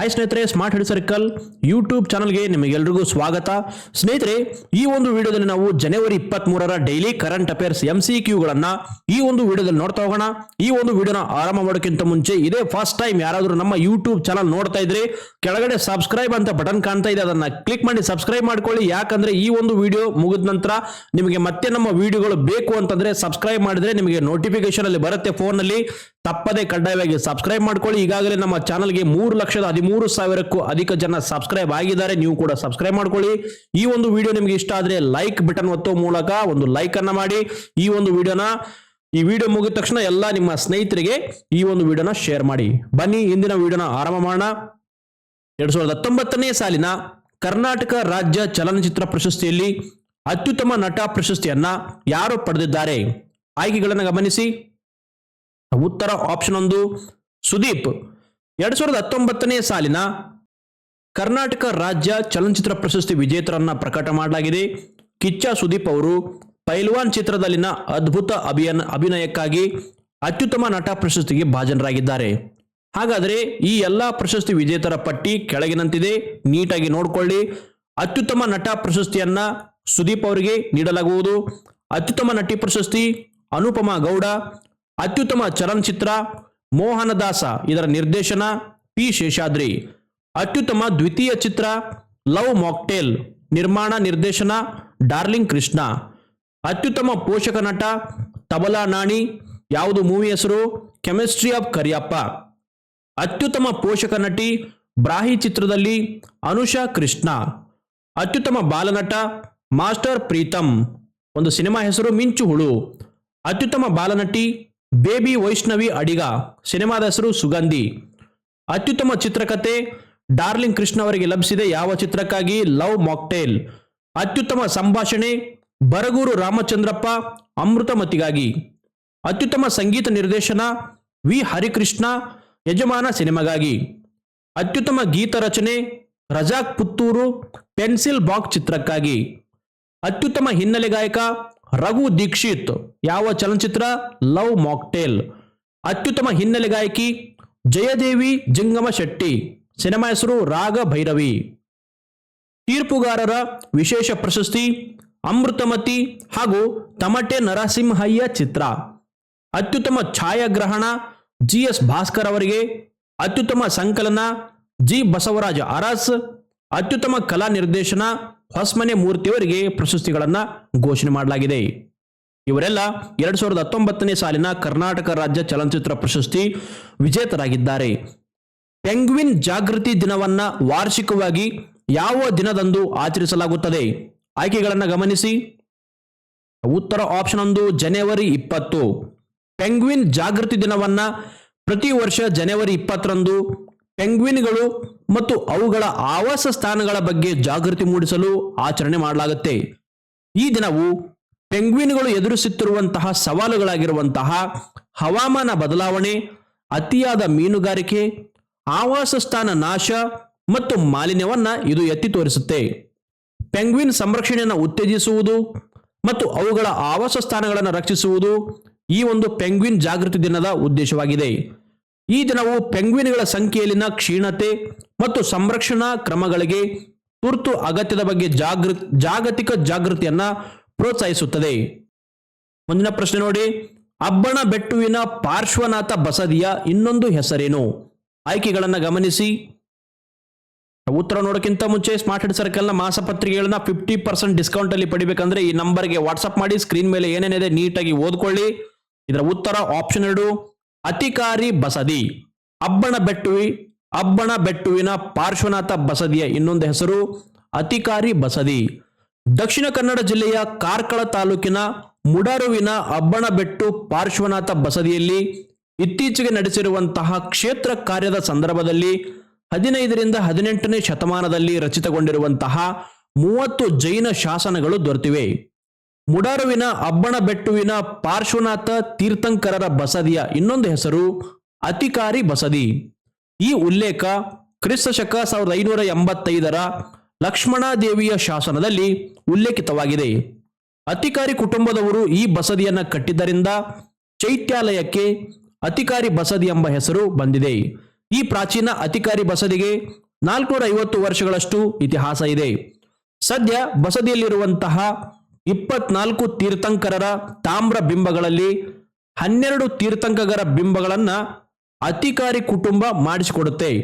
Hi ಸ್ನೇಹಿತರೆ smart head circle YouTube ಚಾನಲ್ಗೆ ನಿಮಗೆಲ್ರಿಗೂ ಸ್ವಾಗತ. ಸ್ನೇಹಿತರೆ, ಈ ಒಂದು ವಿಡಿಯೋದಲ್ಲಿ ನಾವು ಜನವರಿ ಇಪ್ಪತ್ತ್ ಮೂರರ daily current affairs M C ಕ್ಯೂಗಳನ್ನ ಈ ಒಂದು ವಿಡಿಯೋದಲ್ಲಿ ನೋಡ್ತಾ ಹೋಗೋಣ. ಈ ಒಂದು ವಿಡಿಯೋನ ಆರಂಭ ಮಾಡೋಕ್ಕಿಂತ ಮುಂಚೆ ಇದೇ ಫಸ್ಟ್ ಟೈಮ್ ಯಾರಾದರೂ ನಮ್ಮ ಯೂಟ್ಯೂಬ್ ಚಾನಲ್ ನೋಡ್ತಾ ಇದ್ರೆ ಕೆಳಗಡೆ ಸಬ್ಸ್ಕ್ರೈಬ್ ಅಂತ ಬಟನ್ ಕಾಣ್ತಾ ಇದೆ. ಅದನ್ನ ಕ್ಲಿಕ್ ಮಾಡಿ ಸಬ್ಸ್ಕ್ರೈಬ್ ಮಾಡ್ಕೊಳ್ಳಿ. ಯಾಕಂದ್ರೆ ಈ ಒಂದು ವಿಡಿಯೋ ಮುಗಿದ ನಂತರ ನಿಮಗೆ ಮತ್ತೆ ನಮ್ಮ ವಿಡಿಯೋಗಳು ಬೇಕು ಅಂತಂದ್ರೆ ಸಬ್ಸ್ಕ್ರೈಬ್ ಮಾಡಿದ್ರೆ ನಿಮಗೆ ನೋಟಿಫಿಕೇಶನ್ ಅಲ್ಲಿ ಬರುತ್ತೆ ಫೋನ್ನಲ್ಲಿ ತಪ್ಪದೆ ಕಡ್ಡಾಯವಾಗಿ ಸಬ್ಸ್ಕ್ರೈಬ್ ಮಾಡ್ಕೊಳ್ಳಿ. ಈಗಾಗಲೇ ನಮ್ಮ ಚಾನಲ್ಗೆ ಮೂರು ಲಕ್ಷದ ಹದಿಮೂರು ಸಾವಿರಕ್ಕೂ ಅಧಿಕ ಜನ ಸಬ್ಸ್ಕ್ರೈಬ್ ಆಗಿದ್ದಾರೆ. ನೀವು ಕೂಡ ಸಬ್ಸ್ಕ್ರೈಬ್ ಮಾಡ್ಕೊಳ್ಳಿ. ಈ ಒಂದು ವಿಡಿಯೋ ನಿಮಗೆ ಇಷ್ಟ ಆದ್ರೆ ಲೈಕ್ ಬಟನ್ ಒತ್ತೋ ಮೂಲಕ ಒಂದು ಲೈಕ್ ಅನ್ನ ಮಾಡಿ. ಈ ಒಂದು ವಿಡಿಯೋನ ಈ ವಿಡಿಯೋ ಮುಗಿದ ತಕ್ಷಣ ಎಲ್ಲ ನಿಮ್ಮ ಸ್ನೇಹಿತರಿಗೆ ಈ ಒಂದು ವಿಡಿಯೋನ ಶೇರ್ ಮಾಡಿ. ಬನ್ನಿ, ಇಂದಿನ ವಿಡಿಯೋನ ಆರಂಭ ಮಾಡೋಣ. ಎರಡ್ ಸಾವಿರದ ಹತ್ತೊಂಬತ್ತನೇ ಸಾಲಿನ ಕರ್ನಾಟಕ ರಾಜ್ಯ ಚಲನಚಿತ್ರ ಪ್ರಶಸ್ತಿಯಲ್ಲಿ ಅತ್ಯುತ್ತಮ ನಟ ಪ್ರಶಸ್ತಿಯನ್ನ ಯಾರು ಪಡೆದಿದ್ದಾರೆ? ಆಯ್ಕೆಗಳನ್ನು ಗಮನಿಸಿ. ಉತ್ತರ ಆಪ್ಷನ್ ಒಂದು, ಸುದೀಪ್. ಎರಡ್ ಸಾವಿರದ ಹತ್ತೊಂಬತ್ತನೇ ಸಾಲಿನ ಕರ್ನಾಟಕ ರಾಜ್ಯ ಚಲನಚಿತ್ರ ಪ್ರಶಸ್ತಿ ವಿಜೇತರನ್ನ ಪ್ರಕಟ ಮಾಡಲಾಗಿದೆ. ಕಿಚ್ಚ ಸುದೀಪ್ ಅವರು ಪೈಲ್ವಾನ್ ಚಿತ್ರದಲ್ಲಿನ ಅದ್ಭುತ ಅಭಿಯನ್, ಅಭಿನಯಕ್ಕಾಗಿ ಅತ್ಯುತ್ತಮ ನಟ ಪ್ರಶಸ್ತಿಗೆ ಭಾಜನರಾಗಿದ್ದಾರೆ. ಹಾಗಾದರೆ ಈ ಎಲ್ಲಾ ಪ್ರಶಸ್ತಿ ವಿಜೇತರ ಪಟ್ಟಿ ಕೆಳಗಿನಂತಿದೆ. ನೀಟಾಗಿ ನೋಡಿಕೊಳ್ಳಿ. ಅತ್ಯುತ್ತಮ ನಟ ಪ್ರಶಸ್ತಿಯನ್ನ ಸುದೀಪ್ ಅವರಿಗೆ ನೀಡಲಾಗುವುದು. ಅತ್ಯುತ್ತಮ ನಟಿ ಪ್ರಶಸ್ತಿ ಅನುಪಮಾ ಗೌಡ ಅತ್ಯುತ್ತಮ ಚಲನಚಿತ್ರ ಮೋಹನದಾಸ ಇದರ ನಿರ್ದೇಶನ ಪಿ. ಶೇಷಾದ್ರಿ. ಅತ್ಯುತ್ತಮ ದ್ವಿತೀಯ ಚಿತ್ರ ಲವ್ ಮಾಕ್ಟೇಲ್, ನಿರ್ಮಾಣ ನಿರ್ದೇಶನ ಡಾರ್ಲಿಂಗ್ ಕೃಷ್ಣ. ಅತ್ಯುತ್ತಮ ಪೋಷಕ ನಟ ತಬಲಾ ನಾಣಿ, ಯಾವುದು ಮೂವಿ ಹೆಸರು? Chemistry of Kariyappa. ಅತ್ಯುತ್ತಮ ಪೋಷಕ ನಟಿ ಬ್ರಾಹಿ ಚಿತ್ರದಲ್ಲಿ ಅನುಷಾ ಕೃಷ್ಣ. ಅತ್ಯುತ್ತಮ ಬಾಲನಟ ಮಾಸ್ಟರ್ ಪ್ರೀತಮ್. ಒಂದು ಸಿನಿಮಾ ಹೆಸರು ಮಿಂಚು ಹುಳು ಅತ್ಯುತ್ತಮ ಬಾಲನಟಿ ಬೇಬಿ ವೈಷ್ಣವಿ ಅಡಿಗ, ಸಿನಿಮಾದ ಹೆಸರು ಸುಗಂಧಿ. ಅತ್ಯುತ್ತಮ ಚಿತ್ರಕಥೆ ಡಾರ್ಲಿಂಗ್ ಕೃಷ್ಣ ಅವರಿಗೆ ಲಭಿಸಿದೆ ಯಾವ ಚಿತ್ರಕ್ಕಾಗಿ? Love mocktail. ಅತ್ಯುತ್ತಮ ಸಂಭಾಷಣೆ, ಬರಗೂರು ರಾಮಚಂದ್ರಪ್ಪ ಅಮೃತಮತಿಗಾಗಿ ಅತ್ಯುತ್ತಮ ಸಂಗೀತ ನಿರ್ದೇಶನ, ವಿ. ಹರಿಕೃಷ್ಣ, ಯಜಮಾನ ಸಿನಿಮಾಗಾಗಿ. ಅತ್ಯುತ್ತಮ ಗೀತ ರಚನೆ, ರಜಾಕ್ ಪುತ್ತೂರು ಪೆನ್ಸಿಲ್ ಬಾಕ್ಸ್ ಚಿತ್ರಕ್ಕಾಗಿ. ಅತ್ಯುತ್ತಮ ಹಿನ್ನೆಲೆ ಗಾಯಕ ರಘು ದೀಕ್ಷಿತ್, ಯಾವ ಚಲನಚಿತ್ರ? Love mocktail. ಅತ್ಯುತ್ತಮ ಹಿನ್ನೆಲೆ ಗಾಯಕಿ, ಜಯದೇವಿ ಜಿಂಗಮ ಶೆಟ್ಟಿ. ಸಿನಿಮಾ ಹೆಸರು ರಾಗ ಭೈರವಿ. ತೀರ್ಪುಗಾರರ ವಿಶೇಷ ಪ್ರಶಸ್ತಿ, ಅಮೃತಮತಿ ಹಾಗೂ ತಮಟೆ ನರಸಿಂಹಯ್ಯ ಚಿತ್ರ. ಅತ್ಯುತ್ತಮ ಛಾಯಾಗ್ರಹಣ ಜಿ ಎಸ್ ಭಾಸ್ಕರ್ ಅವರಿಗೆ. ಅತ್ಯುತ್ತಮ ಸಂಕಲನ, ಜಿ. ಬಸವರಾಜ ಅರಸ್. ಅತ್ಯುತ್ತಮ ಕಲಾ ನಿರ್ದೇಶನ ಹೊಸ್ಮನೆ ಮೂರ್ತಿಯವರಿಗೆ ಪ್ರಶಸ್ತಿಗಳನ್ನು ಘೋಷಣೆ ಮಾಡಲಾಗಿದೆ. ಇವರೆಲ್ಲ ಎರಡ್ ಸಾವಿರದ ಹತ್ತೊಂಬತ್ತನೇ ಸಾಲಿನ ಕರ್ನಾಟಕ ರಾಜ್ಯ ಚಲನಚಿತ್ರ ಪ್ರಶಸ್ತಿ ವಿಜೇತರಾಗಿದ್ದಾರೆ. ಪೆಂಗ್ವಿನ್ ಜಾಗೃತಿ ದಿನವನ್ನ ವಾರ್ಷಿಕವಾಗಿ ಯಾವ ದಿನದಂದು ಆಚರಿಸಲಾಗುತ್ತದೆ? ಆಯ್ಕೆಗಳನ್ನು ಗಮನಿಸಿ. ಉತ್ತರ ಆಪ್ಷನ್ ಒಂದು, ಜನವರಿ ಇಪ್ಪತ್ತು. ಪೆಂಗ್ವಿನ್ ಜಾಗೃತಿ ದಿನವನ್ನ ಪ್ರತಿ ವರ್ಷ ಜನವರಿ ಇಪ್ಪತ್ತರಂದು ಪೆಂಗ್ವಿನ್ಗಳು ಮತ್ತು ಅವುಗಳ ಆವಾಸ ಸ್ಥಾನಗಳ ಬಗ್ಗೆ ಜಾಗೃತಿ ಮೂಡಿಸಲು ಆಚರಣೆ ಮಾಡಲಾಗುತ್ತೆ. ಈ ದಿನವು ಪೆಂಗ್ವಿನ್ಗಳು ಎದುರಿಸುತ್ತಿರುವಂತಹ ಸವಾಲುಗಳಾಗಿರುವಂತಹ ಹವಾಮಾನ ಬದಲಾವಣೆ, ಅತಿಯಾದ ಮೀನುಗಾರಿಕೆ, ಆವಾಸ ಸ್ಥಾನ ನಾಶ ಮತ್ತು ಮಾಲಿನ್ಯವನ್ನ ಇದು ಎತ್ತಿ ತೋರಿಸುತ್ತೆ. ಪೆಂಗ್ವಿನ್ ಸಂರಕ್ಷಣೆಯನ್ನು ಉತ್ತೇಜಿಸುವುದು ಮತ್ತು ಅವುಗಳ ಆವಾಸ ಸ್ಥಾನಗಳನ್ನು ರಕ್ಷಿಸುವುದು ಈ ಒಂದು ಪೆಂಗ್ವಿನ್ ಜಾಗೃತಿ ದಿನದ ಉದ್ದೇಶವಾಗಿದೆ. ಈ ದಿನವು ಪೆಂಗ್ವಿನ್ಗಳ ಸಂಖ್ಯೆಯಲ್ಲಿನ ಕ್ಷೀಣತೆ ಮತ್ತು ಸಂರಕ್ಷಣಾ ಕ್ರಮಗಳಿಗೆ ತುರ್ತು ಅಗತ್ಯದ ಬಗ್ಗೆ ಜಾಗೃ, ಜಾಗತಿಕ ಜಾಗೃತಿಯನ್ನ ಪ್ರೋತ್ಸಾಹಿಸುತ್ತದೆ. ಮುಂದಿನ ಪ್ರಶ್ನೆ ನೋಡಿ. ಅಬ್ಬಣ ಬೆಟ್ಟುವಿನ ಪಾರ್ಶ್ವನಾಥ ಬಸದಿಯ ಇನ್ನೊಂದು ಹೆಸರೇನು? ಆಯ್ಕೆಗಳನ್ನು ಗಮನಿಸಿ. ಉತ್ತರ ನೋಡೋಕ್ಕಿಂತ ಮುಂಚೆ ಸ್ಮಾರ್ಟ್ ಹೆಡ್ ಸರ್ಕಲ್ನ ಮಾಸಪತ್ರಿಕೆಗಳನ್ನ ಫಿಫ್ಟಿ ಪರ್ಸೆಂಟ್ ಡಿಸ್ಕೌಂಟ್ ಅಲ್ಲಿ ಪಡಿಬೇಕಂದ್ರೆ ಈ ನಂಬರ್ಗೆ ವಾಟ್ಸ್ಆಪ್ ಮಾಡಿ ಸ್ಕ್ರೀನ್ ಮೇಲೆ ಏನೇನಿದೆ ನೀಟಾಗಿ ಓದ್ಕೊಳ್ಳಿ. ಇದರ ಉತ್ತರ ಆಪ್ಷನ್ ಎರಡು. ಅತಿಕಾರಿ ಬಸದಿ, ಅಬ್ಬಣ ಬೆಟ್ಟುವಿ, ಅಬ್ಬಣ ಬೆಟ್ಟುವಿನ ಪಾರ್ಶ್ವನಾಥ ಬಸದಿಯ ಇನ್ನೊಂದು ಹೆಸರು ಅತಿಕಾರಿ ಬಸದಿ. ದಕ್ಷಿಣ ಕನ್ನಡ ಜಿಲ್ಲೆಯ ಕಾರ್ಕಳ ತಾಲೂಕಿನ ಮುಡರುವಿನ ಅಬ್ಬಣಬೆಟ್ಟು ಪಾರ್ಶ್ವನಾಥ ಬಸದಿಯಲ್ಲಿ ಇತ್ತೀಚೆಗೆ ನಡೆಸಿರುವಂತಹ ಕ್ಷೇತ್ರ ಕಾರ್ಯದ ಸಂದರ್ಭದಲ್ಲಿ ಹದಿನೈದರಿಂದ ಹದಿನೆಂಟನೇ ಶತಮಾನದಲ್ಲಿ ರಚಿತಗೊಂಡಿರುವಂತಹ ಮೂವತ್ತು ಜೈನ ಶಾಸನಗಳು ದೊರೆತಿವೆ. ಮುಡಾರುವಿನ ಅಬ್ಬಣಬೆಟ್ಟುವಿನ ಪಾರ್ಶ್ವನಾಥ ತೀರ್ಥಂಕರರ ಬಸದಿಯ ಇನ್ನೊಂದು ಹೆಸರು ಅತಿಕಾರಿ ಬಸದಿ. ಈ ಉಲ್ಲೇಖ ಕ್ರಿಸ್ತ ಶಕ ಸಾವಿರದ ಐನೂರ ಎಂಬತ್ತೈದರ ಲಕ್ಷ್ಮಣಾದೇವಿಯ ಶಾಸನದಲ್ಲಿ ಉಲ್ಲೇಖಿತವಾಗಿದೆ. ಅತಿಕಾರಿ ಕುಟುಂಬದವರು ಈ ಬಸದಿಯನ್ನು ಕಟ್ಟಿದ್ದರಿಂದ ಚೈತ್ಯಾಲಯಕ್ಕೆ ಅತಿಕಾರಿ ಬಸದಿ ಎಂಬ ಹೆಸರು ಬಂದಿದೆ. ಈ ಪ್ರಾಚೀನ ಅತಿಕಾರಿ ಬಸದಿಗೆ ನಾಲ್ಕುನೂರ ಐವತ್ತು ವರ್ಷಗಳಷ್ಟು ಇತಿಹಾಸ ಇದೆ. ಸದ್ಯ ಬಸದಿಯಲ್ಲಿರುವಂತಹ ಇಪ್ಪತ್ನಾಲ್ಕು ತೀರ್ಥಂಕರರ ತಾಮ್ರ ಬಿಂಬಗಳಲ್ಲಿ ಹನ್ನೆರಡು ತೀರ್ಥಂಕರ ಬಿಂಬಗಳನ್ನು ಅಧಿಕಾರಿ ಕುಟುಂಬ ಮಾಡಿಸಿಕೊಡುತ್ತೆ.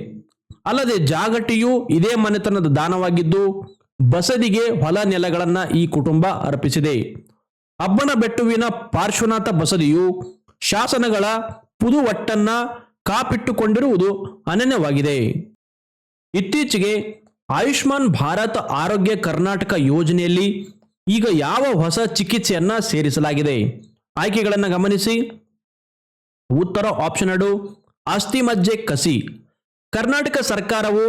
ಅಲ್ಲದೆ ಜಾಗಟಿಯು ಇದೇ ಮನೆತನದ ದಾನವಾಗಿದ್ದು, ಬಸದಿಗೆ ಹೊಲ ನೆಲಗಳನ್ನು ಈ ಕುಟುಂಬ ಅರ್ಪಿಸಿದೆ. ಅಬ್ಬನ ಬೆಟ್ಟುವಿನ ಪಾರ್ಶ್ವನಾಥ ಬಸದಿಯು ಶಾಸನಗಳ ಪುದುವಟ್ಟನ್ನ ಕಾಪಿಟ್ಟುಕೊಂಡಿರುವುದು ಅನನ್ಯವಾಗಿದೆ. ಇತ್ತೀಚೆಗೆ ಆಯುಷ್ಮಾನ್ ಭಾರತ್ ಆರೋಗ್ಯ ಕರ್ನಾಟಕ ಯೋಜನೆಯಲ್ಲಿ ಈಗ ಯಾವ ಹೊಸ ಚಿಕಿತ್ಸೆಯನ್ನ ಸೇರಿಸಲಾಗಿದೆ? ಆಯ್ಕೆಗಳನ್ನು ಗಮನಿಸಿ. ಉತ್ತರ ಆಪ್ಷನ್ ಎರಡು ಅಸ್ಥಿ ಮಜ್ಜೆ ಕಸಿ. ಕರ್ನಾಟಕ ಸರ್ಕಾರವು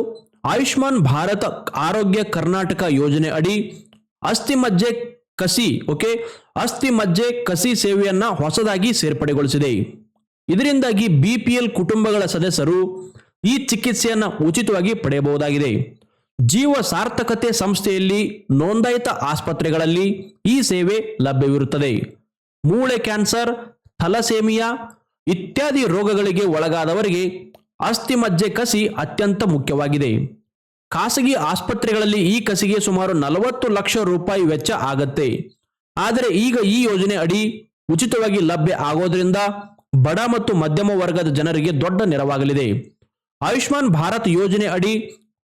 ಆಯುಷ್ಮಾನ್ ಭಾರತ ಆರೋಗ್ಯ ಕರ್ನಾಟಕ ಯೋಜನೆ ಅಡಿ ಅಸ್ಥಿ ಮಜ್ಜೆ ಕಸಿ, ಓಕೆ? ಅಸ್ಥಿ ಮಜ್ಜೆ ಕಸಿ ಸೇವೆಯನ್ನ ಹೊಸದಾಗಿ ಸೇರ್ಪಡೆಗೊಳಿಸಿದೆ. ಇದರಿಂದಾಗಿ ಬಿಪಿಎಲ್ ಕುಟುಂಬಗಳ ಸದಸ್ಯರು ಈ ಚಿಕಿತ್ಸೆಯನ್ನ ಉಚಿತವಾಗಿ ಪಡೆಯಬಹುದಾಗಿದೆ. ಜೀವ ಸಾರ್ಥಕತೆ ಸಂಸ್ಥೆಯಲ್ಲಿ ನೋಂದಾಯಿತ ಆಸ್ಪತ್ರೆಗಳಲ್ಲಿ ಈ ಸೇವೆ ಲಭ್ಯವಿರುತ್ತದೆ. ಮೂಳೆ ಕ್ಯಾನ್ಸರ್, ಥಲಸೇಮಿಯಾ ಇತ್ಯಾದಿ ರೋಗಗಳಿಗೆ ಒಳಗಾದವರಿಗೆ ಅಸ್ಥಿ ಮಜ್ಜೆ ಕಸಿ ಅತ್ಯಂತ ಮುಖ್ಯವಾಗಿದೆ. ಖಾಸಗಿ ಆಸ್ಪತ್ರೆಗಳಲ್ಲಿ ಈ ಕಸಿಗೆ ಸುಮಾರು ನಲವತ್ತು ಲಕ್ಷ ರೂಪಾಯಿ ವೆಚ್ಚ ಆಗತ್ತೆ. ಆದರೆ ಈಗ ಈ ಯೋಜನೆ ಅಡಿ ಉಚಿತವಾಗಿ ಲಭ್ಯ ಆಗೋದ್ರಿಂದ ಬಡ ಮತ್ತು ಮಧ್ಯಮ ವರ್ಗದ ಜನರಿಗೆ ದೊಡ್ಡ ನೆರವಾಗಲಿದೆ. ಆಯುಷ್ಮಾನ್ ಭಾರತ್ ಯೋಜನೆ ಅಡಿ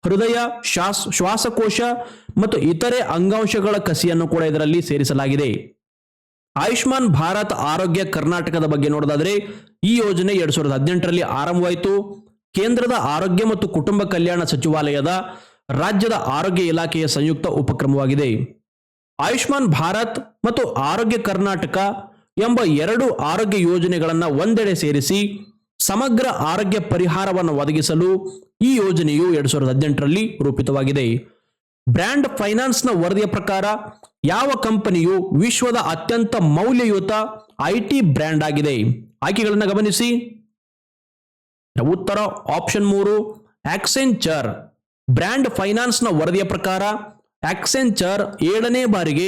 ಹೃದಯ, ಶ್ವಾಸ, ಶ್ವಾಸಕೋಶ ಮತ್ತು ಇತರೆ ಅಂಗಾಂಶಗಳ ಕಸಿಯನ್ನು ಕೂಡ ಇದರಲ್ಲಿ ಸೇರಿಸಲಾಗಿದೆ. ಆಯುಷ್ಮಾನ್ ಭಾರತ್ ಆರೋಗ್ಯ ಕರ್ನಾಟಕದ ಬಗ್ಗೆ ನೋಡೋದಾದ್ರೆ, ಈ ಯೋಜನೆ ಎರಡ್ ಸಾವಿರದ ಹದಿನೆಂಟರಲ್ಲಿ ಆರಂಭವಾಯಿತು. ಕೇಂದ್ರದ ಆರೋಗ್ಯ ಮತ್ತು ಕುಟುಂಬ ಕಲ್ಯಾಣ ಸಚಿವಾಲಯದ ರಾಜ್ಯದ ಆರೋಗ್ಯ ಇಲಾಖೆಯ ಸಂಯುಕ್ತ ಉಪಕ್ರಮವಾಗಿದೆ. ಆಯುಷ್ಮಾನ್ ಭಾರತ್ ಮತ್ತು ಆರೋಗ್ಯ ಕರ್ನಾಟಕ ಎಂಬ ಎರಡು ಆರೋಗ್ಯ ಯೋಜನೆಗಳನ್ನು ಒಂದೆಡೆ ಸೇರಿಸಿ ಸಮಗ್ರ ಆರೋಗ್ಯ ಪರಿಹಾರವನ್ನು ಒದಗಿಸಲು ಈ ಯೋಜನೆಯು ಎರಡ್ ಸಾವಿರದ ಹದಿನೆಂಟರಲ್ಲಿ ರೂಪಿತವಾಗಿದೆ. ಬ್ರ್ಯಾಂಡ್ ಫೈನಾನ್ಸ್ನ ವರದಿಯ ಪ್ರಕಾರ ಯಾವ ಕಂಪನಿಯು ವಿಶ್ವದ ಅತ್ಯಂತ ಮೌಲ್ಯಯುತ ಐಟಿ ಬ್ರ್ಯಾಂಡ್ ಆಗಿದೆ. ಆಯ್ಕೆಗಳನ್ನು ಗಮನಿಸಿ. ಉತ್ತರ ಆಪ್ಷನ್ ಮೂರು, ಆಕ್ಸೆಂಚರ್. ಬ್ರ್ಯಾಂಡ್ ಫೈನಾನ್ಸ್ನ ವರದಿಯ ಪ್ರಕಾರ ಆಕ್ಸೆಂಚರ್ ಏಳನೇ ಬಾರಿಗೆ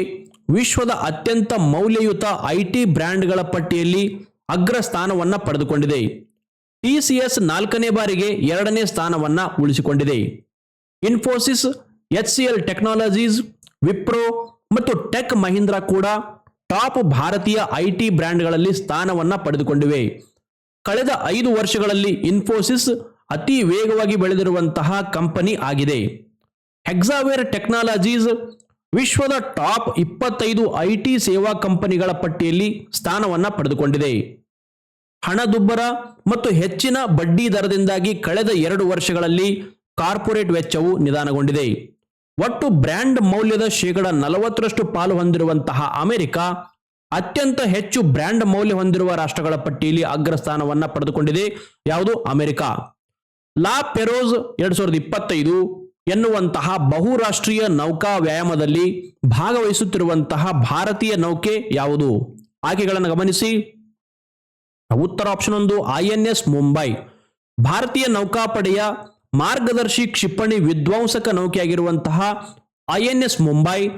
ವಿಶ್ವದ ಅತ್ಯಂತ ಮೌಲ್ಯಯುತ ಐಟಿ ಬ್ರ್ಯಾಂಡ್ಗಳ ಪಟ್ಟಿಯಲ್ಲಿ ಅಗ್ರ ಸ್ಥಾನವನ್ನು ಪಡೆದುಕೊಂಡಿದೆ. ಟಿಸಿಎಸ್ ನಾಲ್ಕನೇ ಬಾರಿಗೆ ಎರಡನೇ ಸ್ಥಾನವನ್ನ ಉಳಿಸಿಕೊಂಡಿದೆ. Infosys H C L technologies, Wipro ಮತ್ತು ಟೆಕ್ ಮಹೀಂದ್ರ ಕೂಡ ಟಾಪ್ ಭಾರತೀಯ ಐಟಿ ಬ್ರ್ಯಾಂಡ್ಗಳಲ್ಲಿ ಸ್ಥಾನವನ್ನ ಪಡೆದುಕೊಂಡಿವೆ. ಕಳೆದ ಐದು ವರ್ಷಗಳಲ್ಲಿ ಇನ್ಫೋಸಿಸ್ ಅತಿ ವೇಗವಾಗಿ ಬೆಳೆದಿರುವಂತಹ ಕಂಪನಿ ಆಗಿದೆ. ಹೆಕ್ಸಾವೇರ್ ಟೆಕ್ನಾಲಜೀಸ್ ವಿಶ್ವದ ಟಾಪ್ ಇಪ್ಪತ್ತೈದು ಐಟಿ ಸೇವಾ ಕಂಪನಿಗಳ ಪಟ್ಟಿಯಲ್ಲಿ ಸ್ಥಾನವನ್ನ ಪಡೆದುಕೊಂಡಿದೆ. ಹಣದುಬ್ಬರ ಮತ್ತು ಹೆಚ್ಚಿನ ಬಡ್ಡಿ ದರದಿಂದಾಗಿ ಕಳೆದ ಎರಡು ವರ್ಷಗಳಲ್ಲಿ ಕಾರ್ಪೊರೇಟ್ ವೆಚ್ಚವು ನಿಧಾನಗೊಂಡಿದೆ. ಒಟ್ಟು ಬ್ರ್ಯಾಂಡ್ ಮೌಲ್ಯದ ಶೇಕಡ ನಲವತ್ತರಷ್ಟು ಪಾಲು ಹೊಂದಿರುವಂತಹ ಅಮೆರಿಕ ಅತ್ಯಂತ ಹೆಚ್ಚು ಬ್ರ್ಯಾಂಡ್ ಮೌಲ್ಯ ಹೊಂದಿರುವ ರಾಷ್ಟ್ರಗಳ ಪಟ್ಟಿಯಲ್ಲಿ ಅಗ್ರಸ್ಥಾನವನ್ನ ಪಡೆದುಕೊಂಡಿದೆ. ಯಾವುದು? ಅಮೆರಿಕ. ಲಾ ಪೆರೋಸ್ ಎರಡ್ ಸಾವಿರದ ಇಪ್ಪತ್ತೈದು ಎನ್ನುವಂತಹ ಬಹುರಾಷ್ಟ್ರೀಯ ನೌಕಾ ವ್ಯಾಯಾಮದಲ್ಲಿ ಭಾಗವಹಿಸುತ್ತಿರುವಂತಹ ಭಾರತೀಯ ನೌಕೆ ಯಾವುದು? ಆಯ್ಕೆಗಳನ್ನು ಗಮನಿಸಿ. ಉತ್ತರ ಆಪ್ಷನ್ ಒಂದು ಐಎನ್ಎಸ್ ಮುಂಬೈ ಭಾರತೀಯ ನೌಕಾಪಡೆಯ ಮಾರ್ಗದರ್ಶಿ ಕ್ಷಿಪಣಿ ವಿಧ್ವಂಸಕ ನೌಕೆಯಾಗಿರುವಂತಹ ಐಎನ್ಎಸ್ ಮುಂಬೈ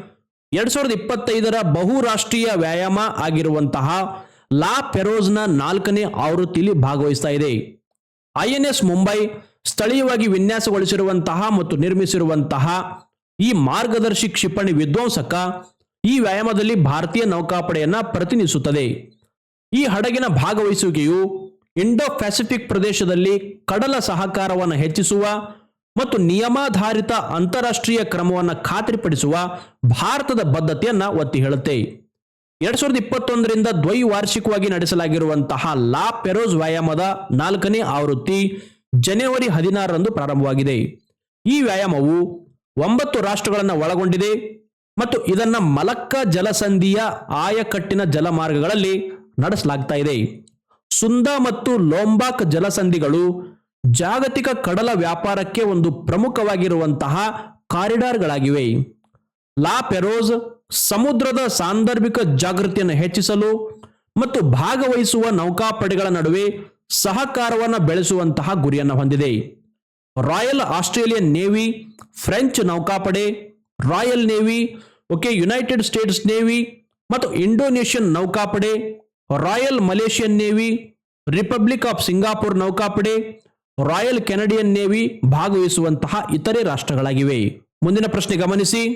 ಎರಡ್ ಸಾವಿರದ ಇಪ್ಪತ್ತೈದರ ಬಹುರಾಷ್ಟ್ರೀಯ ವ್ಯಾಯಾಮ ಆಗಿರುವಂತಹ ಲಾ ಪೆರೋಸ್ನ ನಾಲ್ಕನೇ ಆವೃತ್ತಿಯಲ್ಲಿ ಭಾಗವಹಿಸ್ತಾ ಇದೆ. ಐಎನ್ಎಸ್ ಮುಂಬೈ ಸ್ಥಳೀಯವಾಗಿ ವಿನ್ಯಾಸಗೊಳಿಸಿರುವಂತಹ ಮತ್ತು ನಿರ್ಮಿಸಿರುವಂತಹ ಈ ಮಾರ್ಗದರ್ಶಿ ಕ್ಷಿಪಣಿ ವಿಧ್ವಂಸಕ ಈ ವ್ಯಾಯಾಮದಲ್ಲಿ ಭಾರತೀಯ ನೌಕಾಪಡೆಯನ್ನ ಪ್ರತಿನಿಧಿಸುತ್ತದೆ. ಈ ಹಡಗಿನ ಭಾಗವಹಿಸುವಿಕೆಯು ಇಂಡೋ ಪೆಸಿಫಿಕ್ ಪ್ರದೇಶದಲ್ಲಿ ಕಡಲ ಸಹಕಾರವನ್ನು ಹೆಚ್ಚಿಸುವ ಮತ್ತು ನಿಯಮಾಧಾರಿತ ಅಂತಾರಾಷ್ಟ್ರೀಯ ಕ್ರಮವನ್ನು ಖಾತ್ರಿಪಡಿಸುವ ಭಾರತದ ಬದ್ಧತೆಯನ್ನು ಒತ್ತಿ ಹೇಳುತ್ತೆ. ಎರಡ್ ಸಾವಿರದ ಇಪ್ಪತ್ತೊಂದರಿಂದ ದ್ವೈವಾರ್ಷಿಕವಾಗಿ ನಡೆಸಲಾಗಿರುವಂತಹ ಲಾ ಪೆರೋಸ್ ವ್ಯಾಯಾಮದ ನಾಲ್ಕನೇ ಆವೃತ್ತಿ ಜನವರಿ ಹದಿನಾರರಂದು ಪ್ರಾರಂಭವಾಗಿದೆ. ಈ ವ್ಯಾಯಾಮವು ಒಂಬತ್ತು ರಾಷ್ಟ್ರಗಳನ್ನು ಒಳಗೊಂಡಿದೆ ಮತ್ತು ಇದನ್ನ ಮಲಕ್ಕ ಜಲಸಂಧಿಯ ಆಯಕಟ್ಟಿನ ಜಲಮಾರ್ಗಗಳಲ್ಲಿ ನಡೆಸಲಾಗ್ತಾ ಇದೆ ಸುಂದ ಮತ್ತು ಲೋಂಬಾಕ್ ಜಲಸಂಧಿಗಳು ಜಾಗತಿಕ ಕಡಲ ವ್ಯಾಪಾರಕ್ಕೆ ಒಂದು ಪ್ರಮುಖವಾಗಿರುವಂತಹ ಕಾರಿಡಾರ್ಗಳಾಗಿವೆ. ಲಾ ಪೆರೋಸ್ ಸಮುದ್ರದ ಸಾಂದರ್ಭಿಕ ಜಾಗೃತಿಯನ್ನು ಹೆಚ್ಚಿಸಲು ಮತ್ತು ಭಾಗವಹಿಸುವ ನೌಕಾಪಡೆಗಳ ನಡುವೆ ಸಹಕಾರವನ್ನು ಬೆಳೆಸುವಂತಹ ಗುರಿಯನ್ನು ಹೊಂದಿದೆ. ರಾಯಲ್ ಆಸ್ಟ್ರೇಲಿಯನ್ ನೇವಿ, ಫ್ರೆಂಚ್ ನೌಕಾಪಡೆ, Royal Navy, okay, United States Navy ಮತ್ತು ಇಂಡೋನೇಷಿಯನ್ ನೌಕಾಪಡೆ Royal Malaysian Navy, Republic of Singapore ನೌಕಾಪಡೆ, ರಾಯಲ್ ಕೆನಡಿಯನ್ ನೇವಿ ಭಾಗವಹಿಸುವಂತಹ ಇತರೆ ರಾಷ್ಟ್ರಗಳಾಗಿವೆ. ಮುಂದಿನ ಪ್ರಶ್ನೆ ಗಮನಿಸಿ.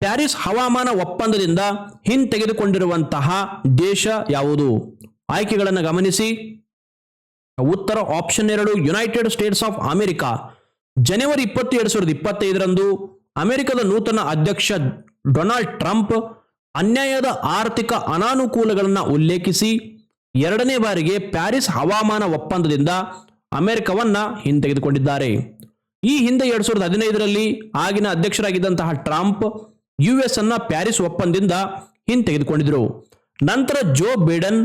ಪ್ಯಾರಿಸ್ ಹವಾಮಾನ ಒಪ್ಪಂದದಿಂದ ಹಿಂತೆಗೆದುಕೊಂಡಿರುವಂತಹ ದೇಶ ಯಾವುದು? ಆಯ್ಕೆಗಳನ್ನು ಗಮನಿಸಿ. ಉತ್ತರ ಆಪ್ಷನ್ ಎರಡು, ಯುನೈಟೆಡ್ ಸ್ಟೇಟ್ಸ್ ಆಫ್ ಅಮೆರಿಕ. ಜನವರಿ ಇಪ್ಪತ್ತು ಎರಡು ಸಾವಿರದ ಇಪ್ಪತ್ತೈದರಂದು ಅಮೆರಿಕದ ನೂತನ ಅಧ್ಯಕ್ಷ ಡೊನಾಲ್ಡ್ ಟ್ರಂಪ್ ಅನ್ಯಾಯದ ಆರ್ಥಿಕ ಅನಾನುಕೂಲಗಳನ್ನು ಉಲ್ಲೇಖಿಸಿ ಎರಡನೇ ಬಾರಿಗೆ ಪ್ಯಾರಿಸ್ ಹವಾಮಾನ ಒಪ್ಪಂದದಿಂದ ಅಮೆರಿಕವನ್ನ ಹಿಂತೆಗೆದುಕೊಂಡಿದ್ದಾರೆ. ಈ ಹಿಂದೆ ಎರಡು ಸಾವಿರದ ಹದಿನೈದರಲ್ಲಿ ಆಗಿನ ಅಧ್ಯಕ್ಷರಾಗಿದ್ದಂತಹ ಟ್ರಂಪ್ ಯು ಎಸ್ ಅನ್ನ ಪ್ಯಾರಿಸ್ ಒಪ್ಪಂದದಿಂದ ಹಿಂತೆಗೆದುಕೊಂಡಿದ್ರು. ನಂತರ ಜೋ ಬೈಡನ್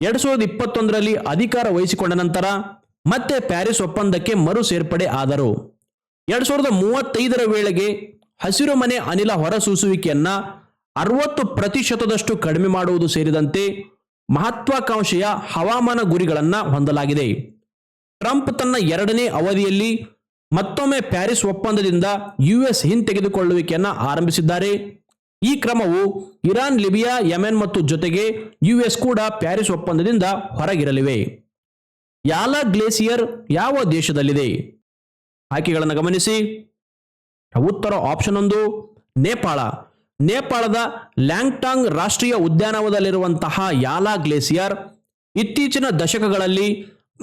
ಎರಡು ಸಾವಿರದ ಇಪ್ಪತ್ತೊಂದರಲ್ಲಿ ಅಧಿಕಾರ ವಹಿಸಿಕೊಂಡ ನಂತರ ಮತ್ತೆ ಪ್ಯಾರಿಸ್ ಒಪ್ಪಂದಕ್ಕೆ ಮರು ಸೇರ್ಪಡೆ ಆದರು. ಎರಡು ಸಾವಿರದ ಮೂವತ್ತೈದರ ವೇಳೆಗೆ ಹಸಿರು ಮನೆ ಅನಿಲ ಹೊರಸೂಸುವಿಕೆಯನ್ನ ಅರವತ್ತು ಪ್ರತಿಶತದಷ್ಟು ಕಡಿಮೆ ಮಾಡುವುದು ಸೇರಿದಂತೆ ಮಹತ್ವಾಕಾಂಕ್ಷೆಯ ಹವಾಮಾನ ಗುರಿಗಳನ್ನು ಹೊಂದಲಾಗಿದೆ. ಟ್ರಂಪ್ ತನ್ನ ಎರಡನೇ ಅವಧಿಯಲ್ಲಿ ಮತ್ತೊಮ್ಮೆ ಪ್ಯಾರಿಸ್ ಒಪ್ಪಂದದಿಂದ ಯುಎಸ್ ಹಿಂತೆಗೆದುಕೊಳ್ಳುವಿಕೆಯನ್ನು ಆರಂಭಿಸಿದ್ದಾರೆ. ಈ ಕ್ರಮವು ಇರಾನ್, ಲಿಬಿಯಾ, ಯೆಮೆನ್ ಮತ್ತು ಜೊತೆಗೆ ಯುಎಸ್ ಕೂಡ ಪ್ಯಾರಿಸ್ ಒಪ್ಪಂದದಿಂದ ಹೊರಗಿರಲಿವೆ. ಯಾಲ ಗ್ಲೇಸಿಯರ್ ಯಾವ ದೇಶದಲ್ಲಿದೆ? ಆಯ್ಕೆಗಳನ್ನು ಗಮನಿಸಿ. ಉತ್ತರ ಆಪ್ಷನ್ ಒಂದು, ನೇಪಾಳ. ನೇಪಾಳದ ಲ್ಯಾಂಗ್ಟಾಂಗ್ ರಾಷ್ಟ್ರೀಯ ಉದ್ಯಾನವನದಲ್ಲಿರುವಂತಹ ಯಾಲಾ ಗ್ಲೇಸಿಯರ್ ಇತ್ತೀಚಿನ ದಶಕಗಳಲ್ಲಿ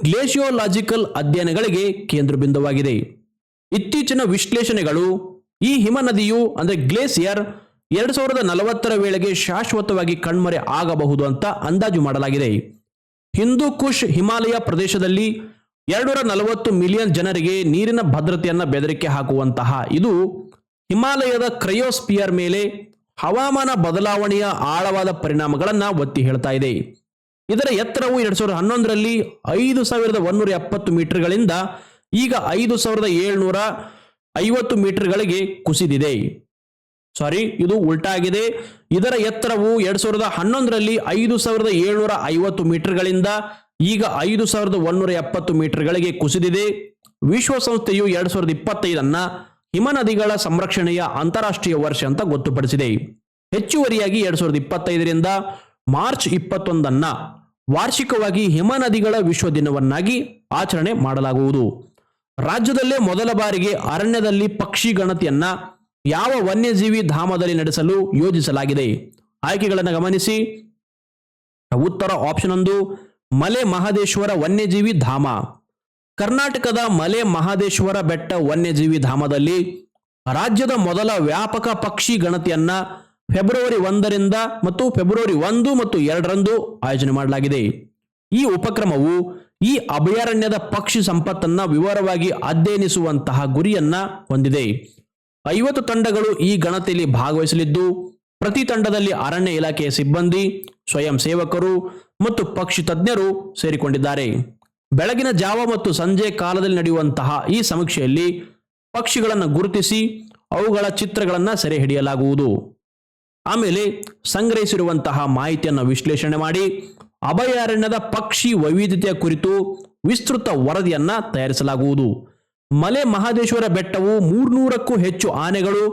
ಗ್ಲೇಷಿಯೋಲಾಜಿಕಲ್ ಅಧ್ಯಯನಗಳಿಗೆ ಕೇಂದ್ರ ಬಿಂದುವಾಗಿದೆ ಇತ್ತೀಚಿನ ವಿಶ್ಲೇಷಣೆಗಳು ಈ ಹಿಮನದಿಯು ಅಂದರೆ ಗ್ಲೇಸಿಯರ್ ಎರಡು ಸಾವಿರದ ನಲವತ್ತರ ವೇಳೆಗೆ ಶಾಶ್ವತವಾಗಿ ಕಣ್ಮರೆ ಆಗಬಹುದು ಅಂತ ಅಂದಾಜು ಮಾಡಲಾಗಿದೆ. ಹಿಂದೂ ಕುಶ್ ಹಿಮಾಲಯ ಪ್ರದೇಶದಲ್ಲಿ ಎರಡೂರ ನಲವತ್ತು ಮಿಲಿಯನ್ ಜನರಿಗೆ ನೀರಿನ ಭದ್ರತೆಯನ್ನು ಬೆದರಿಕೆ ಹಾಕುವಂತಹ ಇದು ಹಿಮಾಲಯದ ಕ್ರಯೋಸ್ಪಿಯರ್ ಮೇಲೆ ಹವಾಮಾನ ಬದಲಾವಣೆಯ ಆಳವಾದ ಪರಿಣಾಮಗಳನ್ನು ಒತ್ತಿ ಹೇಳ್ತಾ ಇದೆ. ಇದರ ಎತ್ತರವು ಎರಡ್ ಸಾವಿರದ ಹನ್ನೊಂದರಲ್ಲಿ ಐದು ಸಾವಿರದ ಒಂದೂರ ಎಪ್ಪತ್ತು ಮೀಟರ್ಗಳಿಂದ ಈಗ ಐದು ಸಾವಿರದ ಏಳ್ನೂರ ಐವತ್ತು ಮೀಟರ್ಗಳಿಗೆ ಕುಸಿದಿದೆ. ಸಾರಿ, ಇದು ಉಲ್ಟಾಗಿದೆ. ಇದರ ಎತ್ತರವು ಎರಡ್ ಸಾವಿರದ ಹನ್ನೊಂದರಲ್ಲಿ ಐದು ಸಾವಿರದ ಏಳ್ನೂರ ಐವತ್ತು ಮೀಟರ್ಗಳಿಂದ ಈಗ ಐದು ಸಾವಿರದ ಒಂದೂರ ಎಪ್ಪತ್ತು ಮೀಟರ್ಗಳಿಗೆ ಕುಸಿದಿದೆ. ವಿಶ್ವಸಂಸ್ಥೆಯು ಎರಡ್ ಸಾವಿರದ ಇಪ್ಪತ್ತೈದನ್ನ ಹಿಮನದಿಗಳ ಸಂರಕ್ಷಣೆಯ ಅಂತಾರಾಷ್ಟ್ರೀಯ ವರ್ಷ ಅಂತ ಗೊತ್ತುಪಡಿಸಿದೆ. ಹೆಚ್ಚುವರಿಯಾಗಿ ಎರಡ್ ಸಾವಿರದ ಇಪ್ಪತ್ತೈದರಿಂದ ಮಾರ್ಚ್ ಇಪ್ಪತ್ತೊಂದನ್ನ ವಾರ್ಷಿಕವಾಗಿ ಹಿಮನದಿಗಳ ವಿಶ್ವ ದಿನವನ್ನಾಗಿ ಆಚರಣೆ ಮಾಡಲಾಗುವುದು. ರಾಜ್ಯದಲ್ಲೇ ಮೊದಲ ಬಾರಿಗೆ ಅರಣ್ಯದಲ್ಲಿ ಪಕ್ಷಿ ಗಣತಿಯನ್ನ ಯಾವ ವನ್ಯಜೀವಿ ಧಾಮದಲ್ಲಿ ನಡೆಸಲು ಯೋಜಿಸಲಾಗಿದೆ. ಆಯ್ಕೆಗಳನ್ನು ಗಮನಿಸಿ. ಉತ್ತರ ಆಪ್ಷನ್ ಒಂದು, ಮಲೆ ಮಹದೇಶ್ವರ ವನ್ಯಜೀವಿ ಧಾಮ. ಕರ್ನಾಟಕದ ಮಲೆ ಮಹಾದೇಶ್ವರ ಬೆಟ್ಟ ವನ್ಯಜೀವಿ ಧಾಮದಲ್ಲಿ ರಾಜ್ಯದ ಮೊದಲ ವ್ಯಾಪಕ ಪಕ್ಷಿ ಗಣತಿಯನ್ನ ಫೆಬ್ರವರಿ ಒಂದರಿಂದ ಮತ್ತು ಫೆಬ್ರವರಿ ಒಂದು ಮತ್ತು ಎರಡರಂದು ಆಯೋಜನೆ ಮಾಡಲಾಗಿದೆ. ಈ ಉಪಕ್ರಮವು ಈ ಅಭಯಾರಣ್ಯದ ಪಕ್ಷಿ ಸಂಪತ್ತನ್ನ ವಿವರವಾಗಿ ಅಧ್ಯಯನಿಸುವಂತಹ ಗುರಿಯನ್ನ ಹೊಂದಿದೆ. ಐವತ್ತು ತಂಡಗಳು ಈ ಗಣತಿಯಲ್ಲಿ ಭಾಗವಹಿಸಲಿದ್ದು, ಪ್ರತಿ ತಂಡದಲ್ಲಿ ಅರಣ್ಯ ಇಲಾಖೆಯ ಸಿಬ್ಬಂದಿ, ಸ್ವಯಂ ಸೇವಕರು ಮತ್ತು ಪಕ್ಷಿ ತಜ್ಞರು ಸೇರಿಕೊಂಡಿದ್ದಾರೆ. ಬೆಳಗಿನ ಜಾವ ಮತ್ತು ಸಂಜೆ ಕಾಲದಲ್ಲಿ ನಡೆಯುವಂತಹ ಈ ಸಮೀಕ್ಷೆಯಲ್ಲಿ ಪಕ್ಷಿಗಳನ್ನು ಗುರುತಿಸಿ ಅವುಗಳ ಚಿತ್ರಗಳನ್ನು ಸೆರೆ ಹಿಡಿಯಲಾಗುವುದು. ಆಮೇಲೆ ಸಂಗ್ರಹಿಸಿರುವಂತಹ ಮಾಹಿತಿಯನ್ನು ವಿಶ್ಲೇಷಣೆ ಮಾಡಿ ಅಭಯಾರಣ್ಯದ ಪಕ್ಷಿ ವೈವಿಧ್ಯತೆಯ ಕುರಿತು ವಿಸ್ತೃತ ವರದಿಯನ್ನ ತಯಾರಿಸಲಾಗುವುದು. ಮಲೆ ಮಹದೇಶ್ವರ ಬೆಟ್ಟವು ಮೂರ್ನೂರಕ್ಕೂ ಹೆಚ್ಚು ಆನೆಗಳು,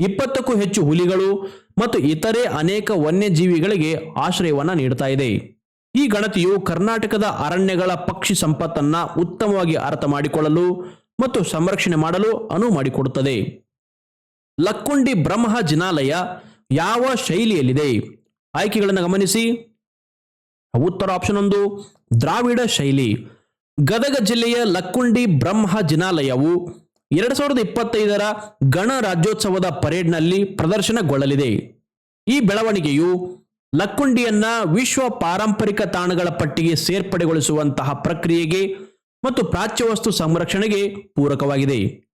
ಇಪ್ಪತ್ತಕ್ಕೂ ಹೆಚ್ಚು ಹುಲಿಗಳು ಮತ್ತು ಇತರೆ ಅನೇಕ ವನ್ಯಜೀವಿಗಳಿಗೆ ಆಶ್ರಯವನ್ನು ನೀಡುತ್ತಾ ಇದೆ. ಈ ಗಣತಿಯು ಕರ್ನಾಟಕದ ಅರಣ್ಯಗಳ ಪಕ್ಷಿ ಸಂಪತ್ತನ್ನ ಉತ್ತಮವಾಗಿ ಅರ್ಥ ಮಾಡಿಕೊಳ್ಳಲು ಮತ್ತು ಸಂರಕ್ಷಣೆ ಮಾಡಲು ಅನುವು ಮಾಡಿಕೊಡುತ್ತದೆ. ಲಕ್ಕುಂಡಿ ಬ್ರಹ್ಮ ಜಿನಾಲಯ ಯಾವ ಶೈಲಿಯಲ್ಲಿದೆ? ಆಯ್ಕೆಗಳನ್ನು ಗಮನಿಸಿ. ಉತ್ತರ ಆಪ್ಷನ್ ಒಂದು, ದ್ರಾವಿಡ ಶೈಲಿ. ಗದಗ ಜಿಲ್ಲೆಯ ಲಕ್ಕುಂಡಿ ಬ್ರಹ್ಮ ಜಿನಾಲಯವು ಎರಡು ಸಾವಿರದ ಇಪ್ಪತ್ತೈದರ ಗಣರಾಜ್ಯೋತ್ಸವದ ಪರೇಡ್ನಲ್ಲಿ ಪ್ರದರ್ಶನಗೊಳ್ಳಲಿದೆ. ಈ ಬೆಳವಣಿಗೆಯು ಲಕ್ಕುಂಡಿಯನ್ನ ವಿಶ್ವ ಪಾರಂಪರಿಕ ತಾಣಗಳ ಪಟ್ಟಿಗೆ ಸೇರ್ಪಡೆಗೊಳಿಸುವಂತಹ ಪ್ರಕ್ರಿಯೆಗೆ ಮತ್ತು ಪ್ರಾಚ್ಯವಸ್ತು ಸಂರಕ್ಷಣೆಗೆ ಪೂರಕವಾಗಿದೆ.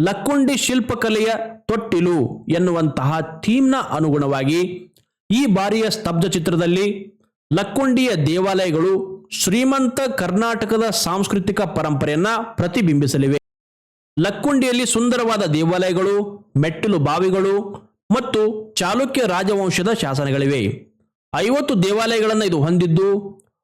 ಲಕ್ಕುಂಡಿ ಶಿಲ್ಪಕಲೆಯ ತೊಟ್ಟಿಲು ಎನ್ನುವಂತಹ ಥೀಮ್ನ ಅನುಗುಣವಾಗಿ ಈ ಬಾರಿಯ ಸ್ತಬ್ಧ ಚಿತ್ರದಲ್ಲಿ ಲಕ್ಕುಂಡಿಯ ದೇವಾಲಯಗಳು ಶ್ರೀಮಂತ ಕರ್ನಾಟಕದ ಸಾಂಸ್ಕೃತಿಕ ಪರಂಪರೆಯನ್ನ ಪ್ರತಿಬಿಂಬಿಸಲಿವೆ. ಲಕ್ಕುಂಡಿಯಲ್ಲಿ ಸುಂದರವಾದ ದೇವಾಲಯಗಳು, ಮೆಟ್ಟಿಲು ಬಾವಿಗಳು ಮತ್ತು ಚಾಲುಕ್ಯ ರಾಜವಂಶದ ಶಾಸನಗಳಿವೆ. ಐವತ್ತು ದೇವಾಲಯಗಳನ್ನು ಇದು ಹೊಂದಿದ್ದು,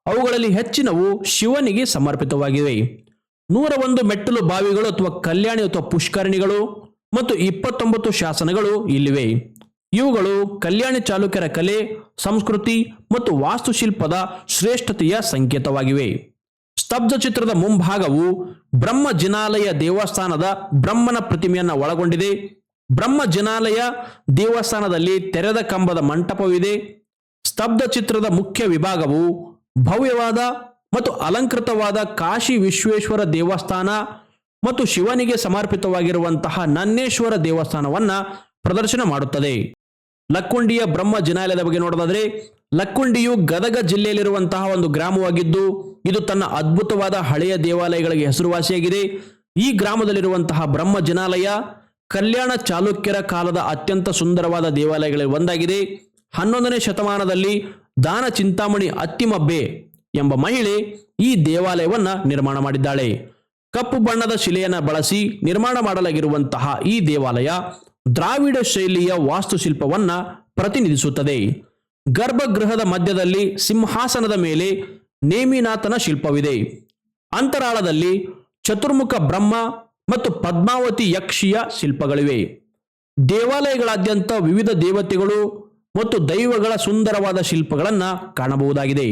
ಅವುಗಳಲ್ಲಿ ಹೆಚ್ಚಿನವು ಶಿವನಿಗೆ ಸಮರ್ಪಿತವಾಗಿವೆ. ನೂರ ಒಂದು ಮೆಟ್ಟಲು ಬಾವಿಗಳು ಅಥವಾ ಕಲ್ಯಾಣಿ ಅಥವಾ ಪುಷ್ಕರಣಿಗಳು ಮತ್ತು ಇಪ್ಪತ್ತೊಂಬತ್ತು ಶಾಸನಗಳು ಇಲ್ಲಿವೆ. ಇವುಗಳು ಕಲ್ಯಾಣಿ ಚಾಲುಕ್ಯರ ಕಲೆ, ಸಂಸ್ಕೃತಿ ಮತ್ತು ವಾಸ್ತುಶಿಲ್ಪದ ಶ್ರೇಷ್ಠತೆಯ ಸಂಕೇತವಾಗಿವೆ. ಸ್ತಬ್ಧ ಚಿತ್ರದ ಮುಂಭಾಗವು ಬ್ರಹ್ಮ ಜಿನಾಲಯ ದೇವಸ್ಥಾನದ ಬ್ರಹ್ಮನ ಪ್ರತಿಮೆಯನ್ನು ಒಳಗೊಂಡಿದೆ. ಬ್ರಹ್ಮ ಜಿನಾಲಯ ದೇವಸ್ಥಾನದಲ್ಲಿ ತೆರೆದ ಕಂಬದ ಮಂಟಪವಿದೆ. ಸ್ತಬ್ಧ ಚಿತ್ರದ ಮುಖ್ಯ ವಿಭಾಗವು ಭವ್ಯವಾದ ಮತ್ತು ಅಲಂಕೃತವಾದ ಕಾಶಿ ವಿಶ್ವೇಶ್ವರ ದೇವಸ್ಥಾನ ಮತ್ತು ಶಿವನಿಗೆ ಸಮರ್ಪಿತವಾಗಿರುವಂತಹ ನನ್ನೇಶ್ವರ ದೇವಸ್ಥಾನವನ್ನ ಪ್ರದರ್ಶನ ಮಾಡುತ್ತದೆ. ಲಕ್ಕುಂಡಿಯ ಬ್ರಹ್ಮ ಜಿನಾಲಯದ ಬಗ್ಗೆ ನೋಡೋದಾದ್ರೆ, ಲಕ್ಕುಂಡಿಯು ಗದಗ ಜಿಲ್ಲೆಯಲ್ಲಿರುವಂತಹ ಒಂದು ಗ್ರಾಮವಾಗಿದ್ದು, ಇದು ತನ್ನ ಅದ್ಭುತವಾದ ಹಳೆಯ ದೇವಾಲಯಗಳಿಗೆ ಹೆಸರುವಾಸಿಯಾಗಿದೆ. ಈ ಗ್ರಾಮದಲ್ಲಿರುವಂತಹ ಬ್ರಹ್ಮ ಜಿನಾಲಯ ಕಲ್ಯಾಣ ಚಾಲುಕ್ಯರ ಕಾಲದ ಅತ್ಯಂತ ಸುಂದರವಾದ ದೇವಾಲಯಗಳಲ್ಲಿ ಒಂದಾಗಿದೆ. ಹನ್ನೊಂದನೇ ಶತಮಾನದಲ್ಲಿ ದಾನ ಚಿಂತಾಮಣಿ ಅತ್ತಿಮಬ್ಬೆ ಎಂಬ ಮಹಿಳೆ ಈ ದೇವಾಲಯವನ್ನು ನಿರ್ಮಾಣ ಮಾಡಿದ್ದಾಳೆ. ಕಪ್ಪು ಬಣ್ಣದ ಶಿಲೆಯನ್ನು ಬಳಸಿ ನಿರ್ಮಾಣ ಮಾಡಲಾಗಿರುವಂತಹ ಈ ದೇವಾಲಯ ದ್ರಾವಿಡ ಶೈಲಿಯ ವಾಸ್ತುಶಿಲ್ಪವನ್ನ ಪ್ರತಿನಿಧಿಸುತ್ತದೆ. ಗರ್ಭಗೃಹದ ಮಧ್ಯದಲ್ಲಿ ಸಿಂಹಾಸನದ ಮೇಲೆ ನೇಮಿನಾಥನ ಶಿಲ್ಪವಿದೆ. ಅಂತರಾಳದಲ್ಲಿ ಚತುರ್ಮುಖ ಬ್ರಹ್ಮ ಮತ್ತು ಪದ್ಮಾವತಿ ಯಕ್ಷಿಯ ಶಿಲ್ಪಗಳಿವೆ. ದೇವಾಲಯಗಳಾದ್ಯಂತ ವಿವಿಧ ದೇವತೆಗಳು ಮತ್ತು ದೈವಗಳ ಸುಂದರವಾದ ಶಿಲ್ಪಗಳನ್ನು ಕಾಣಬಹುದಾಗಿದೆ.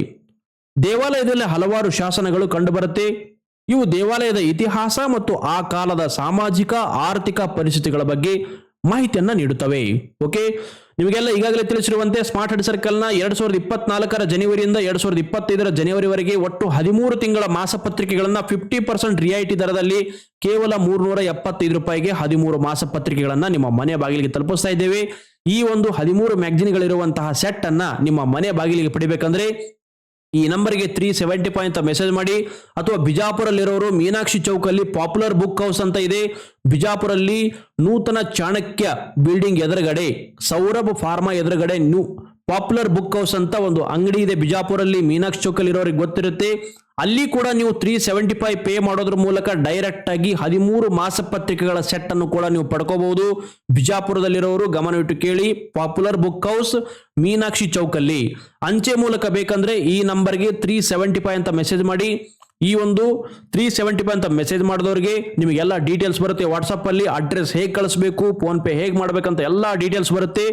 ದೇವಾಲಯದಲ್ಲಿ ಹಲವಾರು ಶಾಸನಗಳು ಕಂಡುಬರುತ್ತೆ. ಇವು ದೇವಾಲಯದ ಇತಿಹಾಸ ಮತ್ತು ಆ ಕಾಲದ ಸಾಮಾಜಿಕ, ಆರ್ಥಿಕ ಪರಿಸ್ಥಿತಿಗಳ ಬಗ್ಗೆ ಮಾಹಿತಿಯನ್ನು ನೀಡುತ್ತವೆ. ಓಕೆ? ನಿಮಗೆಲ್ಲ ಈಗಾಗಲೇ ತಿಳಿಸಿರುವಂತೆ ಸ್ಮಾರ್ಟ್ ಹೆಡ್ ಸರ್ಕಲ್ನ ಎರಡ್ ಸಾವಿರದ ಇಪ್ಪತ್ನಾಲ್ಕರ ಜನವರಿಯಿಂದ ಎರಡ್ ಸಾವಿರದ ಇಪ್ಪತ್ತೈದರ ಜನವರಿವರೆಗೆ ಒಟ್ಟು ಹದಿಮೂರು ತಿಂಗಳ ಮಾಸಪತ್ರಿಕೆಗಳನ್ನು ಫಿಫ್ಟಿ ಪರ್ಸೆಂಟ್ ರಿಯಾಯಿತಿ ದರದಲ್ಲಿ ಕೇವಲ ಮೂರ್ನೂರ ಎಪ್ಪತ್ತೈದು ರೂಪಾಯಿಗೆ ಹದಿಮೂರು ಮಾಸಪತ್ರಿಕೆಗಳನ್ನು ನಿಮ್ಮ ಮನೆ ಬಾಗಿಲಿಗೆ ತಲುಪಿಸ್ತಾ ಇದ್ದೇವೆ. ಈ ಒಂದು ಹದಿಮೂರು ಮ್ಯಾಗ್ಜಿನ್ಗಳಿರುವಂತಹ ಸೆಟ್ ಅನ್ನ ನಿಮ್ಮ ಮನೆ ಬಾಗಿಲಿಗೆ ಪಡಿಬೇಕಂದ್ರೆ ಈ ನಂಬರ್ಗೆ ತ್ರೀ ಸೆವೆಂಟಿ ಫೈವ್ ಅಂತ ಮೆಸೇಜ್ ಮಾಡಿ. ಅಥವಾ ಬಿಜಾಪುರಲ್ಲಿರೋರು ಮೀನಾಕ್ಷಿ ಚೌಕಲ್ಲಿ ಪಾಪ್ಯುಲರ್ ಬುಕ್ ಹೌಸ್ ಅಂತ ಇದೆ. ಬಿಜಾಪುರಲ್ಲಿ ನೂತನ ಚಾಣಕ್ಯ ಬಿಲ್ಡಿಂಗ್ ಎದುರುಗಡೆ, ಸೌರಭ್ ಫಾರ್ಮಾ ಎದುರುಗಡೆ ನ್ಯೂ ಪಾಪ್ಯುಲರ್ ಬುಕ್ ಹೌಸ್ ಅಂತ ಒಂದು ಅಂಗಡಿ ಇದೆ ಬಿಜಾಪುರಲ್ಲಿ ಮೀನಾಕ್ಷಿ ಚೌಕಲ್ಲಿ ಇರೋರಿಗೆ ಗೊತ್ತಿರುತ್ತೆ. ಅಲ್ಲಿ ಕೂಡ ನೀವು ತ್ರೀ ಸೆವೆಂಟಿ ಫೈವ್ ಪೇ ಮಾಡೋದ್ರ ಮೂಲಕ ಡೈರೆಕ್ಟ್ ಆಗಿ ಹದಿಮೂರು ಮಾಸಪತ್ರಿಕೆಗಳ ಸೆಟ್ ಅನ್ನು ಕೂಡ ನೀವು ಪಡ್ಕೋಬಹುದು. ಬಿಜಾಪುರದಲ್ಲಿರೋರು ಗಮನವಿಟ್ಟು ಕೇಳಿ. ಪಾಪ್ಯುಲರ್ ಬುಕ್ ಹೌಸ್ ಮೀನಾಕ್ಷಿ ಚೌಕಲ್ಲಿ. ಅಂಚೆ ಮೂಲಕ ಬೇಕಂದ್ರೆ ಈ ನಂಬರ್ಗೆ ತ್ರೀ ಸೆವೆಂಟಿ ಫೈವ್ ಅಂತ ಮೆಸೇಜ್ ಮಾಡಿ. ಈ ಒಂದು ತ್ರೀ ಸೆವೆಂಟಿ ಫೈವ್ ಅಂತ ಮೆಸೇಜ್ ಮಾಡಿದವರಿಗೆ ನಿಮಗೆಲ್ಲ ಡೀಟೇಲ್ಸ್ ಬರುತ್ತೆ. ವಾಟ್ಸಪ್ ಅಲ್ಲಿ ಅಡ್ರೆಸ್ ಹೇಗೆ ಕಳಿಸ್ಬೇಕು ಫೋನ್ ಪೇ ಹೇಗೆ ಮಾಡ್ಬೇಕಂತ ಎಲ್ಲ ಡೀಟೇಲ್ಸ್ ಬರುತ್ತೆ.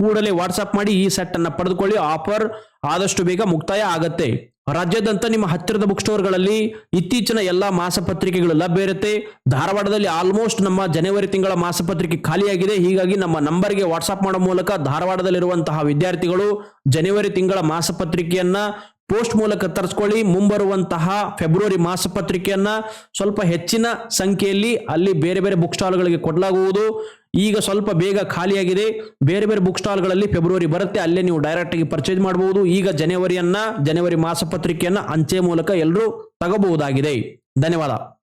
ಕೂಡಲೇ ವಾಟ್ಸಪ್ ಮಾಡಿ ಈ ಸೆಟ್ ಅನ್ನ ಪಡೆದುಕೊಳ್ಳಿ. ಆಫರ್ ಆದಷ್ಟು ಬೇಗ ಮುಕ್ತಾಯ ಆಗತ್ತೆ. ರಾಜ್ಯಾದ್ಯಂತ ನಿಮ್ಮ ಹತ್ತಿರದ ಬುಕ್ ಸ್ಟೋರ್ಗಳಲ್ಲಿ ಇತ್ತೀಚಿನ ಎಲ್ಲಾ ಮಾಸಪತ್ರಿಕೆಗಳು ಲಭ್ಯ ಇರುತ್ತೆ ಧಾರವಾಡದಲ್ಲಿ ಆಲ್ಮೋಸ್ಟ್ ನಮ್ಮ ಜನವರಿ ತಿಂಗಳ ಮಾಸಪತ್ರಿಕೆ ಖಾಲಿಯಾಗಿದೆ. ಹೀಗಾಗಿ ನಮ್ಮ ನಂಬರ್ಗೆ ವಾಟ್ಸ್ಆಪ್ ಮಾಡೋ ಮೂಲಕ ಧಾರವಾಡದಲ್ಲಿರುವಂತಹ ವಿದ್ಯಾರ್ಥಿಗಳು ಜನವರಿ ತಿಂಗಳ ಮಾಸಪತ್ರಿಕೆಯನ್ನ ಪೋಸ್ಟ್ ಮೂಲಕ ತರಿಸ್ಕೊಳ್ಳಿ. ಮುಂಬರುವಂತಹ ಫೆಬ್ರವರಿ ಮಾಸಪತ್ರಿಕೆಯನ್ನ ಸ್ವಲ್ಪ ಹೆಚ್ಚಿನ ಸಂಖ್ಯೆಯಲ್ಲಿ ಅಲ್ಲಿ ಬೇರೆ ಬೇರೆ ಬುಕ್ ಸ್ಟಾಲ್ಗಳಿಗೆ ಕೊಡಲಾಗುವುದು. ಈಗ ಸ್ವಲ್ಪ ಬೇಗ ಖಾಲಿಯಾಗಿದೆ. ಬೇರೆ ಬೇರೆ ಬುಕ್ ಸ್ಟಾಲ್ಗಳಲ್ಲಿ ಫೆಬ್ರವರಿ ಬರುತ್ತೆ. ಅಲ್ಲೇ ನೀವು ಡೈರೆಕ್ಟ್ ಆಗಿ ಪರ್ಚೇಸ್ ಮಾಡಬಹುದು ಈಗ ಜನವರಿಯನ್ನ ಜನವರಿ ಮಾಸಪತ್ರಿಕೆಯನ್ನ ಅಂಚೆ ಮೂಲಕ ಎಲ್ಲರೂ ತಗೋಬಹುದಾಗಿದೆ. ಧನ್ಯವಾದ.